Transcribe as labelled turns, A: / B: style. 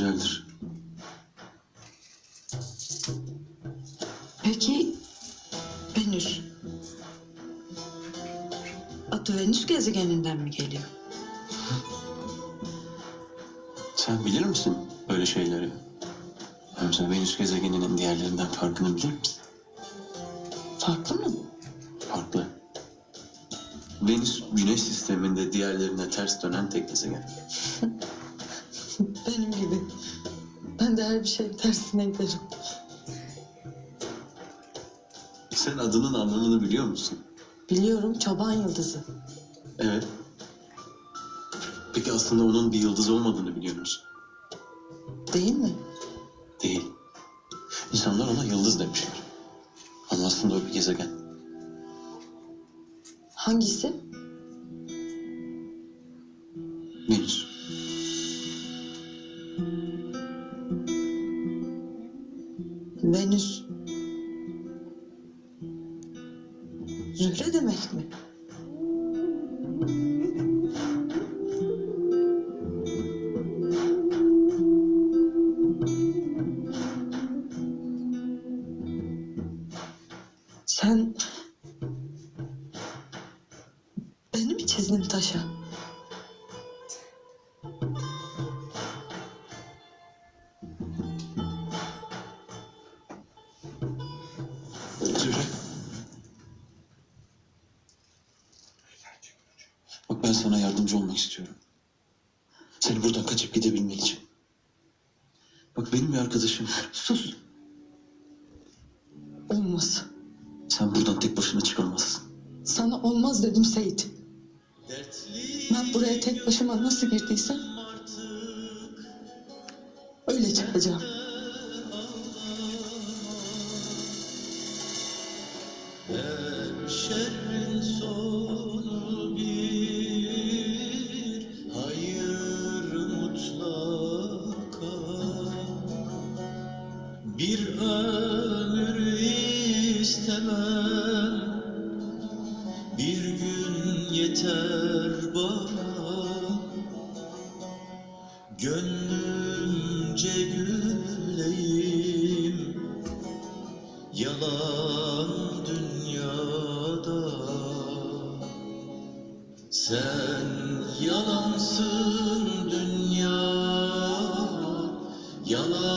A: güzeldir.
B: Peki Venüs? Adı Venüs gezegeninden mi geliyor?
A: Sen bilir misin böyle şeyleri? Hem sen Venüs gezegeninin diğerlerinden farkını bilir misin?
B: Farklı mı?
A: Farklı. Venüs güneş sisteminde diğerlerine ters dönen tek gezegen.
B: Benim gibi. Ben de her bir şeyin tersine giderim.
A: Sen adının anlamını biliyor musun?
B: Biliyorum çoban yıldızı.
A: Evet. Peki aslında onun bir yıldız olmadığını biliyor musun?
B: Değil mi?
A: Değil. İnsanlar ona yıldız demişler. Ama aslında o bir gezegen.
B: Hangisi?
A: Venüs.
B: Venüs. Zühre demek mi? Sen beni mi çizdin taşa?
A: Bak ben sana yardımcı olmak istiyorum. Seni buradan kaçıp gidebilmek için. Bak benim bir arkadaşım var.
B: Sus. Olmaz.
A: Sen buradan tek başına çıkamazsın.
B: Sana olmaz dedim Seyit. Ben buraya tek başıma nasıl girdiysem öyle çıkacağım.
C: Her şerrin sonu bir hayır mutlaka Bir ömür istemem. Bir gün yeter bana. Gönlümce Sen yalansın